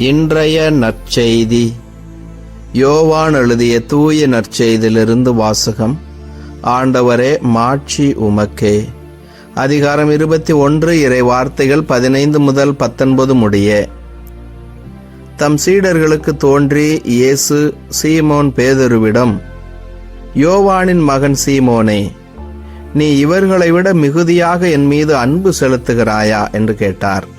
இன்றைய நற்செய்தி. யோவான் எழுதிய தூய நற்செய்தியிலிருந்து வாசகம். ஆண்டவரே மாட்சி உமக்கே. அதிகாரம் இருபத்தி ஒன்று இறை வார்த்தைகள் பதினைந்து முதல் பத்தொன்பது முடிய. தம் சீடர்களுக்கு தோன்றி இயேசு சீமோன் பேதருவிடம் யோவானின் மகன் சீமோனே நீ இவர்களை விட மிகுதியாக என் மீது அன்பு செலுத்துகிறாயா? என்று கேட்டார்.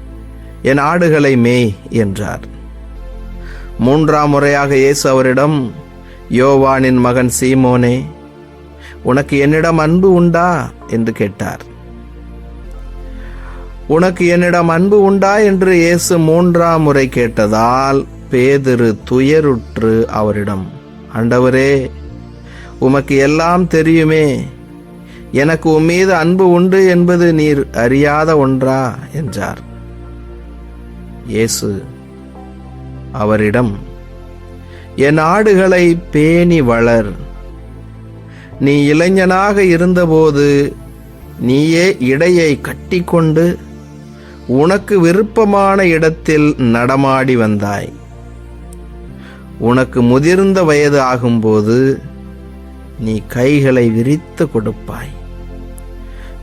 என் ஆடுகளை மேய் என்றார். மூன்றாம் முறையாக இயேசு அவரிடம் யோவானின் மகன் சீமோனே உனக்கு என்னிடம் அன்பு உண்டா? என்று கேட்டார். உனக்கு என்னிடம் அன்பு உண்டா? என்று இயேசு மூன்றாம் முறை கேட்டதால் பேதிரு துயருற்று அவரிடம் ஆண்டவரே உமக்கு எல்லாம் தெரியுமே எனக்கு உம்மீது அன்பு உண்டு என்பது நீர் அறியாத ஒன்றா? என்றார். இயேசு அவரிடம் என் ஆடுகளை பேணி வளர். நீ இளைஞனாக இருந்தபோது நீயே இடையை கட்டிக்கொண்டு உனக்கு விருப்பமான இடத்தில் நடமாடி வந்தாய். உனக்கு முதிர்ந்த வயது ஆகும்போது நீ கைகளை விரித்து கொடுப்பாய்.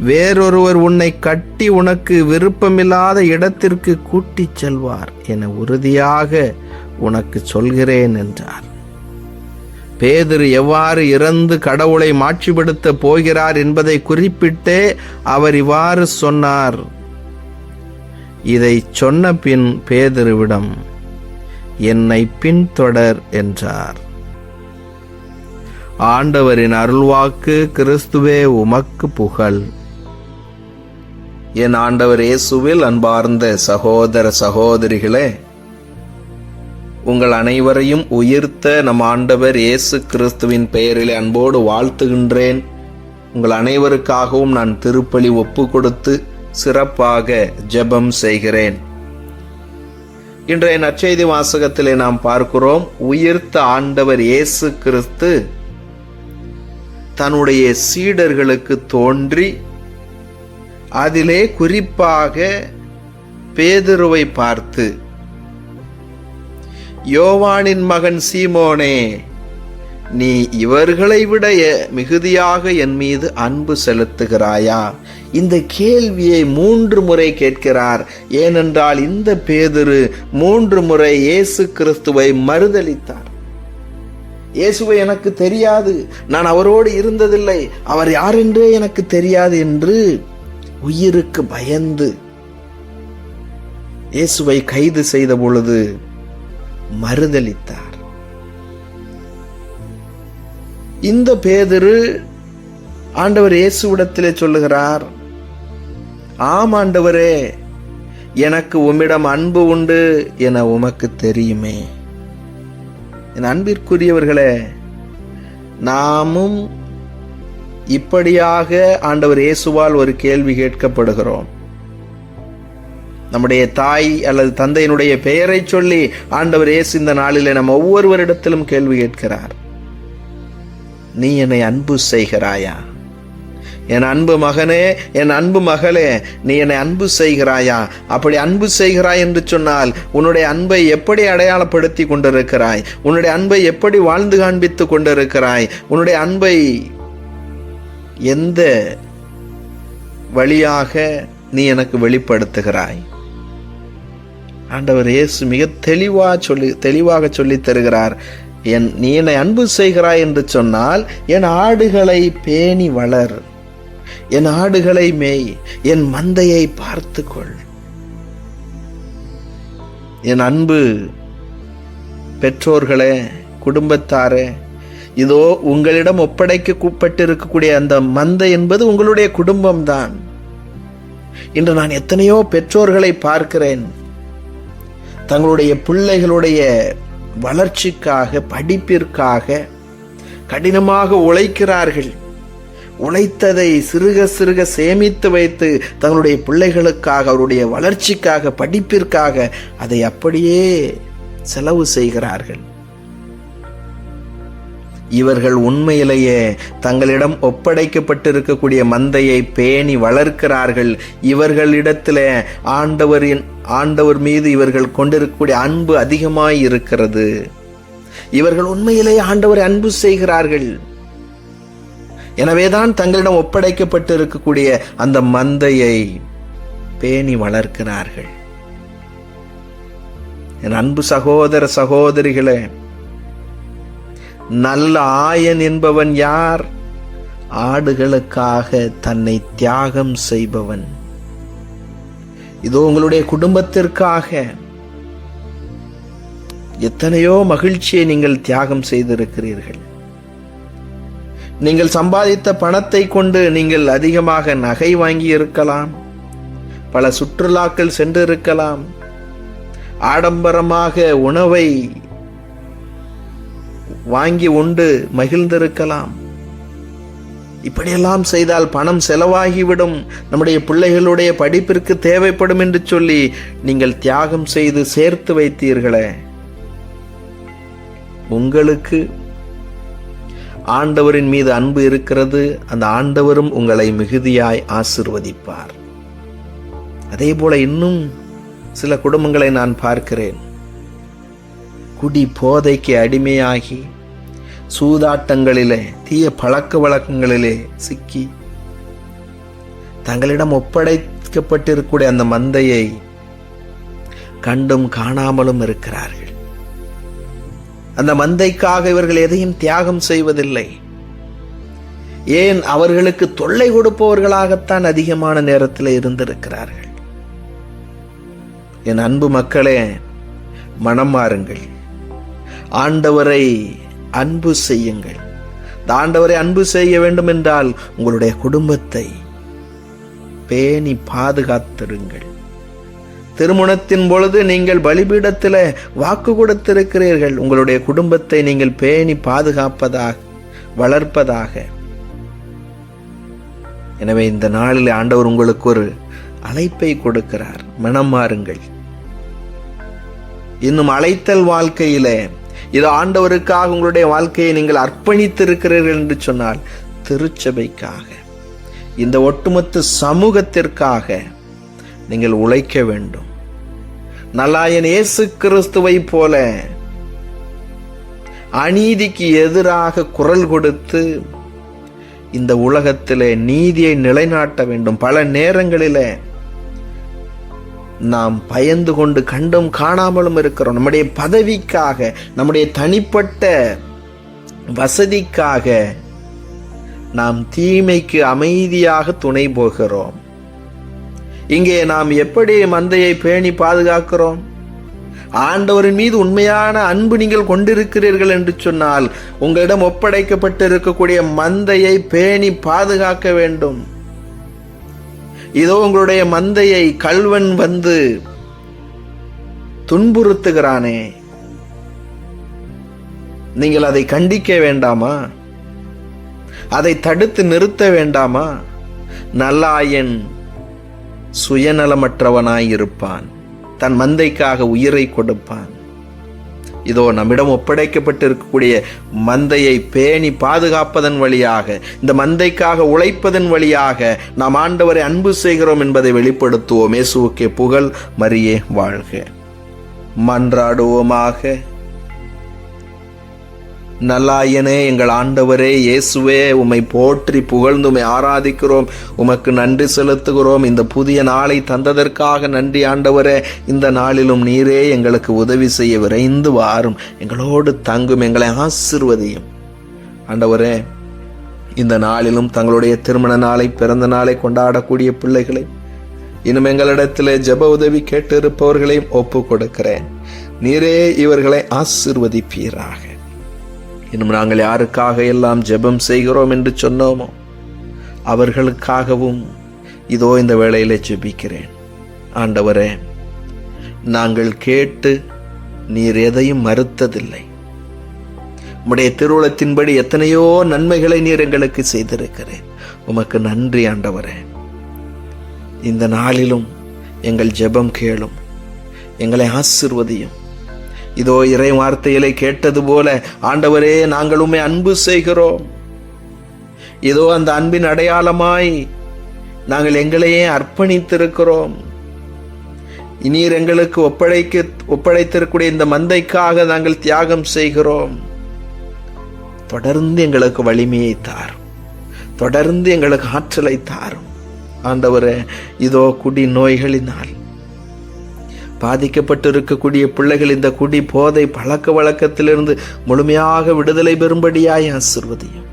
வேறொருவர் உன்னை கட்டி உனக்கு விருப்பமில்லாத இடத்திற்கு கூட்டிச் செல்வார் என உறுதியாக உனக்கு சொல்கிறேன் என்றார். பேதுரு எவ்வாறு இறந்து கடவுளை மாட்சிப்படுத்த போகிறார் என்பதை குறிப்பிட்டே அவர் இவ்வாறு சொன்னார். இதை சொன்ன பின் பேதருவிடம் என்னை பின்தொடர் என்றார். ஆண்டவரின் அருள்வாக்கு கிறிஸ்துவே உமக்கு புகழ். என் ஆண்டவர் இயேசுவில் அன்பார்ந்த சகோதர சகோதரிகளே உங்கள் அனைவரையும் உயிர்த்த நம் ஆண்டவர் இயேசு கிறிஸ்துவின் பெயரிலே அன்போடு வாழ்த்துகின்றேன். உங்கள் அனைவருக்காகவும் நான் திருப்பலி ஒப்பு கொடுத்து சிறப்பாக ஜெபம் செய்கிறேன். இன்றைய நற்செய்தி வாசகத்திலே நாம் பார்க்கிறோம் உயிர்த்த ஆண்டவர் இயேசு கிறிஸ்து தன்னுடைய சீடர்களுக்கு தோன்றி அதிலே குறிப்பாக பேதுருவை பார்த்து யோவானின் மகன் சீமோனே நீ இவர்களை விட எ- மிகுதியாக என் மீது அன்பு செலுத்துகிறாயா? இந்த கேள்வியை மூன்று முறை கேட்கிறார். ஏனென்றால் இந்த பேதுரு மூன்று முறை இயேசு கிறிஸ்துவை மறுதளித்தார் இயேசுவை எனக்கு தெரியாது. நான் அவரோடு இருந்ததில்லை. அவர் யாரென்றே எனக்கு தெரியாது என்று உயிருக்கு பயந்து இயேசுவை கைது செய்த பொழுது மறுதலித்தார். இந்த பேதரு ஆண்டவர் இயேசுவிடத்திலே சொல்லுகிறார் ஆம் ஆண்டவரே எனக்கு உம்மிடம் அன்பு உண்டு என உமக்கு தெரியுமே. என் அன்பிற்குரியவர்களே நாமும் இப்படியாக ஆண்டவர் இயேசுவால் ஒரு கேள்வி கேட்கப்படுகிறோம். நம்முடைய தாய் அல்லது தந்தையினுடைய பெயரை சொல்லி ஆண்டவர் இயேசு இந்த நாளிலே நம்ம ஒவ்வொருவரிடத்திலும் கேள்வி கேட்கிறார். நீ என்னை அன்பு செய்கிறாயா? என் அன்பு மகனே என் அன்பு மகளே நீ என்னை அன்பு செய்கிறாயா? அப்படி அன்பு செய்கிறாய் என்று சொன்னால் உன்னுடைய அன்பை எப்படி அடையாளப்படுத்தி கொண்டிருக்கிறாய்? உன்னுடைய அன்பை எப்படி வாழ்ந்து காண்பித்து கொண்டிருக்கிறாய்? உன்னுடைய அன்பை எந்த வழியாக நீ எனக்கு வெளிப்படுத்துகிறாய்? ஆண்டவர் இயேசு மிக தெளிவாக சொல்லி தெளிவாக சொல்லித் தருகிறார். என் நீ என்னை அன்பு செய்கிறாய் என்று சொன்னால் என் ஆடுகளை பேணி வளர். என் ஆடுகளை மேய். என் மந்தையை பார்த்துக்கொள். என் அன்பு பெற்றோர்களே குடும்பத்தாரே இதோ உங்களிடம் ஒப்படைக்கப்பட்டிருக்கக்கூடிய அந்த மந்தை என்பது உங்களுடைய குடும்பம்தான். இன்று நான் எத்தனையோ பெற்றோர்களை பார்க்கிறேன். தங்களுடைய பிள்ளைகளுடைய வளர்ச்சிக்காக படிப்பிற்காக கடினமாக உழைக்கிறார்கள். உழைத்ததை சிறுக சிறுக சேமித்து வைத்து தங்களுடைய பிள்ளைகளுக்காக அவருடைய வளர்ச்சிக்காக படிப்பிற்காக அதை அப்படியே செலவு செய்கிறார்கள். இவர்கள் உண்மையிலேயே தங்களிடம் ஒப்படைக்கப்பட்டிருக்கக்கூடிய மந்தையை பேணி வளர்க்கிறார்கள். இவர்களிடத்தில் ஆண்டவரின் ஆண்டவர் மீது இவர்கள் கொண்டிருக்கக்கூடிய அன்பு அதிகமாய் இருக்கிறது. இவர்கள் உண்மையிலேயே ஆண்டவரை அன்பு செய்கிறார்கள். எனவேதான் தங்களிடம் ஒப்படைக்கப்பட்டு இருக்கக்கூடிய அந்த மந்தையை பேணி வளர்க்கிறார்கள். என் அன்பு சகோதர சகோதரிகளே நல்ல ஆயன் என்பவன் யார்? ஆடுகளுக்காக தன்னை தியாகம் செய்பவன். இதோ உங்களுடைய குடும்பத்திற்காக எத்தனையோ மகிழ்ச்சியை நீங்கள் தியாகம் செய்திருக்கிறீர்கள். நீங்கள் சம்பாதித்த பணத்தை கொண்டு நீங்கள் அதிகமாக நகை வாங்கி இருக்கலாம் பல சுற்றுலாக்கள் சென்றிருக்கலாம். ஆடம்பரமாக உணவை வாங்கி உண்டு மகிழ்ந்திருக்கலாம். இப்படியெல்லாம் செய்தால் பணம் செலவாகிவிடும். நம்முடைய பிள்ளைகளுடைய படிப்பிற்கு தேவைப்படும் என்று சொல்லி நீங்கள் தியாகம் செய்து சேர்த்து வைத்தீர்களே. உங்களுக்கு ஆண்டவரின் மீது அன்பு இருக்கிறது. அந்த ஆண்டவரும் உங்களை மிகுதியாய் ஆசிர்வதிப்பார். அதே போல இன்னும் சில குடும்பங்களை நான் பார்க்கிறேன். குடி போதைக்கு அடிமையாகி சூதாட்டங்களிலே தீய பழக்க வழக்கங்களிலே சிக்கி தங்களிடம் ஒப்படைக்கப்பட்டிருக்கக்கூடிய அந்த மந்தையை கண்டும் காணாமலும் இருக்கிறார்கள். அந்த மந்தைக்காக இவர்கள் எதையும் தியாகம் செய்வதில்லை. ஏன் அவர்களுக்கு தொல்லை கொடுப்பவர்களாகத்தான் அதிகமான நேரத்தில் இருந்திருக்கிறார்கள்? என் அன்பு மக்களே மனம் மாறுங்கள். ஆண்டவரை அன்பு செய்யுங்கள். தாண்டவரை அன்பு செய்ய வேண்டும் என்றால் உங்களுடைய குடும்பத்தை பேணி பாதுகாத்திருங்கள். திருமணத்தின் பொழுது நீங்கள் பலிபீடத்தில் வாக்கு கொடுத்திருக்கிறீர்கள். உங்களுடைய குடும்பத்தை நீங்கள் பேணி பாதுகாப்பதாக வளர்ப்பதாக. எனவே இந்த நாளில் ஆண்டவர் உங்களுக்கு ஒரு அழைப்பை கொடுக்கிறார். மனம் மாறுங்கள். இன்னும் அழைத்தல் வாழ்க்கையிலே இதோ ஆண்டவருக்காக உங்களுடைய வாழ்க்கையை நீங்கள் அர்ப்பணித்திருக்கிறீர்கள் என்று சொன்னால் திருச்சபைக்காக இந்த ஒட்டுமொத்த சமூகத்திற்காக நீங்கள் உழைக்க வேண்டும். நல்லாயன் இயேசு கிறிஸ்துவை போல அநீதிக்கு எதிராக குரல் கொடுத்து இந்த உலகத்திலே நீதியை நிலைநாட்ட வேண்டும். பல நேரங்களிலே நாம் பயந்து கொண்டு கண்டும் காணாமலும் இருக்கிறோம். நம்முடைய பதவிக்காக நம்முடைய தனிப்பட்ட வசதிக்காக நாம் தீமைக்கு அமைதியாக துணை போகிறோம். இங்கே நாம் எப்படி மந்தையை பேணி பாதுகாக்கிறோம்? ஆண்டவரின் மீது உண்மையான அன்பு நீங்கள் கொண்டிருக்கிறீர்கள் என்று சொன்னால் உங்களிடம் ஒப்படைக்கப்பட்டு இருக்கக்கூடிய மந்தையை பேணி பாதுகாக்க வேண்டும். இதோ உங்களுடைய மந்தையை கல்வன் வந்து துன்புறுத்துகிறானே. நீங்கள் அதை கண்டிக்க வேண்டாமா? அதை தடுத்து நிறுத்த வேண்டாமா? நல்லாயன் சுயநலமற்றவனாயிருப்பான். தன் மந்தைக்காக உயிரை கொடுப்பான். இதோ நம்மிடம் ஒப்படைக்கப்பட்டிருக்கக்கூடிய மந்தையை பேணி பாதுகாப்பதன் வழியாக இந்த மந்தைக்காக உழைப்பதன் வழியாக நாம் ஆண்டவரை அன்பு செய்கிறோம் என்பதை வெளிப்படுத்துவோம். இயேசுவுக்கே புகழ் மரியே வாழ்க. மன்றாடுவோமாக. நல்லாயனே எங்கள் ஆண்டவரே இயேசுவே உம்மை போற்றி புகழ்ந்து உம்மை ஆராதிக்கிறோம். உமக்கு நன்றி செலுத்துகிறோம். இந்த புதிய நாளை தந்ததற்காக நன்றி ஆண்டவரே. இந்த நாளிலும் நீரே எங்களுக்கு உதவி செய்ய விரைந்து வாரும். எங்களோடு தங்கும் எங்களை ஆசிர்வதியும். ஆண்டவரே இந்த நாளிலும் தங்களுடைய திருமண நாளை பிறந்த நாளை கொண்டாடக்கூடிய பிள்ளைகளை இன்னும் எங்களிடத்திலே ஜெப உதவி கேட்டிருப்பவர்களையும் ஒப்பு கொடுக்கிறேன் நீரே இவர்களை ஆசிர்வதிப்பீராக. இன்னும் நாங்கள் யாருக்காக எல்லாம் ஜெபம் செய்கிறோம் என்று சொன்னோமோ அவர்களுக்காகவும் இதோ இந்த வேளையில் ஜெபிக்கிறேன். ஆண்டவரே நாங்கள் கேட்டு நீர் எதையும் மறுத்ததில்லை. உம்முடைய திருவுளத்தின்படி எத்தனையோ நன்மைகளை நீர் எங்களுக்கு செய்திருக்கிறேன் உமக்கு நன்றி ஆண்டவரே. இந்த நாளிலும் எங்கள் ஜெபம் கேளும் எங்களை ஆசிர்வதியும் இதோ இறை வார்த்தைகளை கேட்டது போல ஆண்டவரே நாங்களுமே அன்பு செய்கிறோம். இதோ அந்த அன்பின் அடையாளமாய் நாங்கள் எங்களையே அர்ப்பணித்திருக்கிறோம். நீர் எங்களுக்கு ஒப்படைக்க ஒப்படைத்திருக்கூடிய இந்த மந்தைக்காக நாங்கள் தியாகம் செய்கிறோம். தொடர்ந்து எங்களுக்கு வலிமையை தாரும். தொடர்ந்து எங்களுக்கு ஆற்றலை தாரும். ஆண்டவரே இதோ குடி நோய்களினால் பாதிக்கப்பட்டு இருக்கக்கூடிய பிள்ளைகள் இந்த குடி போதை பழக்க வழக்கத்திலிருந்து முழுமையாக விடுதலை பெறும்படியாய் ஆசிர்வதியும்.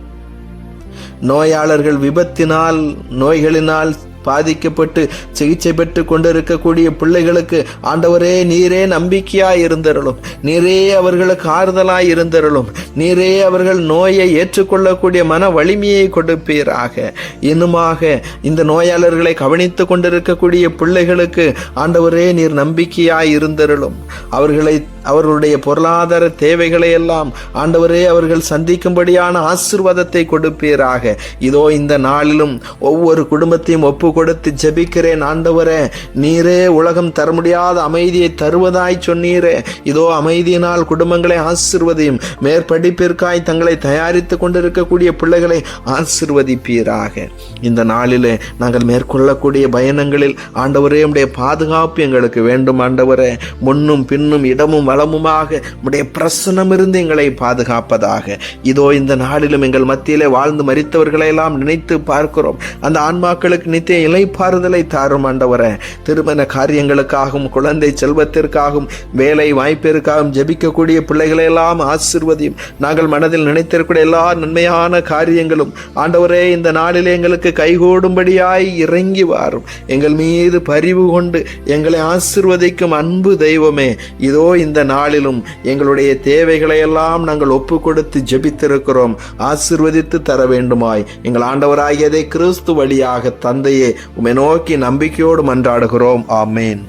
நோயாளர்கள் விபத்தினால் நோய்களினால் பாதிக்கப்பட்டு சிகிச்சை பெற்று கொண்டிருக்கக்கூடிய பிள்ளைகளுக்கு ஆண்டவரே நீரே நம்பிக்கையாய் இருந்தருளும். நீரே அவர்களுக்கு ஆறுதலாய் இருந்தருளும். நீரே அவர்கள் நோயை ஏற்றுக்கொள்ளக்கூடிய மன வலிமையை கொடுப்பீராக. இன்னுமாக இந்த நோயாளர்களை கவனித்து கொண்டிருக்கக்கூடிய பிள்ளைகளுக்கு ஆண்டவரே நீர் நம்பிக்கையாய் இருந்தருளும். அவர்களை அவர்களுடைய பொருளாதார தேவைகளை எல்லாம் ஆண்டவரே அவர்கள் சந்திக்கும்படியான ஆசிர்வாதத்தை கொடுப்பீராக. இதோ இந்த நாளிலும் ஒவ்வொரு குடும்பத்தையும் ஒப்பு கொடுத்து ஜெபிக்கிறேன் ஆண்டவரே. நீரே உலகம் தர முடியாத அமைதியை தருவதாய் சொன்னீரே. இதோ அமைதியினால் குடும்பங்களை ஆசிர்வதியும். மேற்படிப்பிற்காய் தங்களை தயாரித்து கொண்டிருக்கக்கூடிய பிள்ளைகளை ஆசிர்வதிப்பீராக. இந்த நாளிலே நாங்கள் மேற்கொள்ளக்கூடிய பயணங்களில் ஆண்டவரே உடைய பாதுகாப்பு எங்களுக்கு வேண்டும் ஆண்டவரே. முன்னும் பின்னும் இடமும் வளமுமாக உடைய பிரசனம் இருந்து எங்களை பாதுகாப்பதாக. இதோ இந்த நாளிலும் எங்கள் மத்தியிலே வாழ்ந்து மறித்தவர்களை எல்லாம் நினைத்து பார்க்கிறோம். அந்த ஆன்மாக்களுக்கு நித்திய இலைப்பாறுதலை தாரும் ஆண்டவரை. திருமண காரியங்களுக்காகவும் குழந்தை செல்வத்திற்காகவும் வேலை வாய்ப்பிற்காகவும் ஜெபிக்கக்கூடிய பிள்ளைகளை எல்லாம் ஆசிர்வதியும். நாங்கள் மனதில் நினைத்திருக்கூடிய எல்லா நன்மையான காரியங்களும் ஆண்டவரே இந்த நாளில் எங்களுக்கு கைகூடும்படியாய் இறங்கி வாரும். எங்கள் மீது பரிவு கொண்டு எங்களை ஆசிர்வதிக்கும் அன்பு தெய்வமே. இதோ இந்த நாளிலும் எங்களுடைய தேவைகளை எல்லாம் நாங்கள் ஒப்பு கொடுத்து ஜெபித்திருக்கிறோம். ஆசிர்வதித்து தர வேண்டுமாய். எங்கள் ஆண்டவராகியதை கிறிஸ்து வழியாக தந்தையே உமை நோக்கி நம்பிக்கையோடு மன்றாடுகிறோம் ஆமேன்.